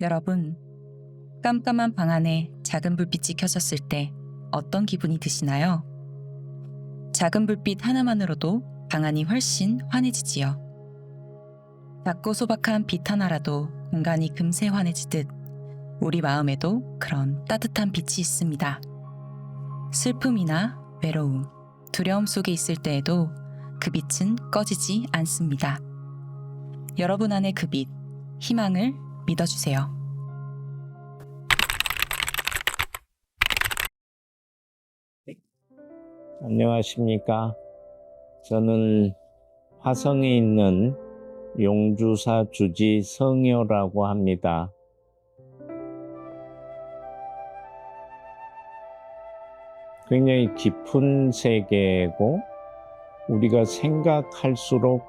여러분, 깜깜한 방 안에 작은 불빛이 켜졌을 때 어떤 기분이 드시나요? 작은 불빛 하나만으로도 방 안이 훨씬 환해지지요. 작고 소박한 빛 하나라도 공간이 금세 환해지듯 우리 마음에도 그런 따뜻한 빛이 있습니다. 슬픔이나 외로움, 두려움 속에 있을 때에도 그 빛은 꺼지지 않습니다. 여러분 안의 그 빛, 희망을 믿어주세요. 안녕하십니까. 저는 화성에 있는 용주사 주지 성효라고 합니다. 굉장히 깊은 세계고 우리가 생각할수록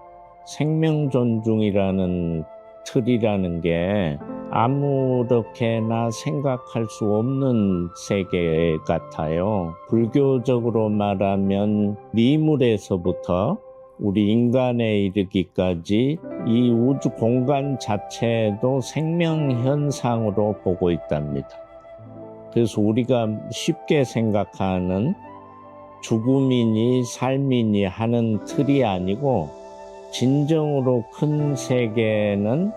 생명 존중이라는 틀이라는 게 아무렇게나 생각할 수 없는 세계 같아요. 불교적으로 말하면 미물에서부터 우리 인간에 이르기까지 이 우주 공간 자체도 생명 현상으로 보고 있답니다. 그래서 우리가 쉽게 생각하는 죽음이니 삶이니 하는 틀이 아니고 진정으로 큰 세계는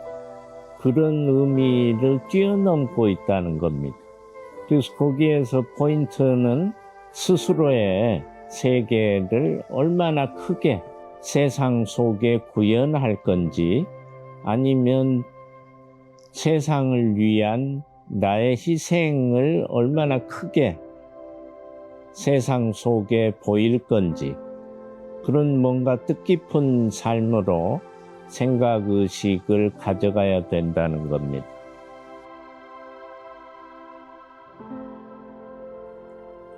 그런 의미를 뛰어넘고 있다는 겁니다. 그래서 거기에서 포인트는 스스로의 세계를 얼마나 크게 세상 속에 구현할 건지 아니면 세상을 위한 나의 희생을 얼마나 크게 세상 속에 보일 건지 그런 뭔가 뜻깊은 삶으로 생각 의식을 가져가야 된다는 겁니다.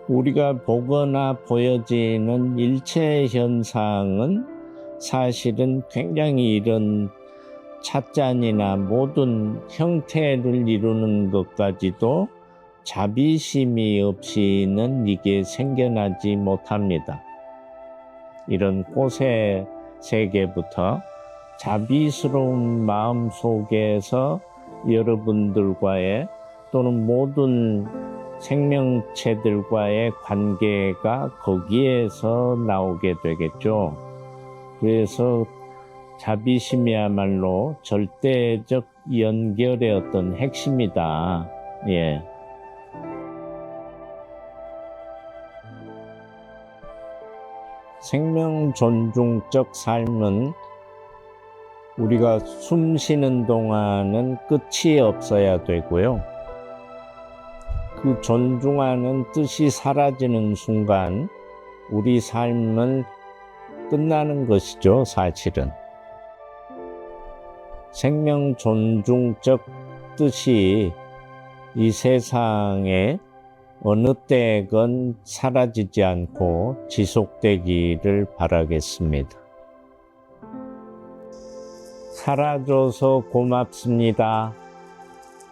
우리가 보거나 보여지는 일체 현상은 사실은 굉장히 이런 찻잔이나 모든 형태를 이루는 것까지도 자비심이 없이는 이게 생겨나지 못합니다. 이런 꽃의 세계부터 자비스러운 마음 속에서 여러분들과의 또는 모든 생명체들과의 관계가 거기에서 나오게 되겠죠. 그래서 자비심이야말로 절대적 연결의 어떤 핵심이다. 예. 생명 존중적 삶은 우리가 숨 쉬는 동안은 끝이 없어야 되고요. 그 존중하는 뜻이 사라지는 순간 우리 삶은 끝나는 것이죠, 사실은. 생명 존중적 뜻이 이 세상에 어느 때건 사라지지 않고 지속되기를 바라겠습니다. 살아줘서 고맙습니다.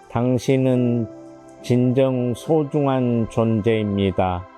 당신은 진정 소중한 존재입니다.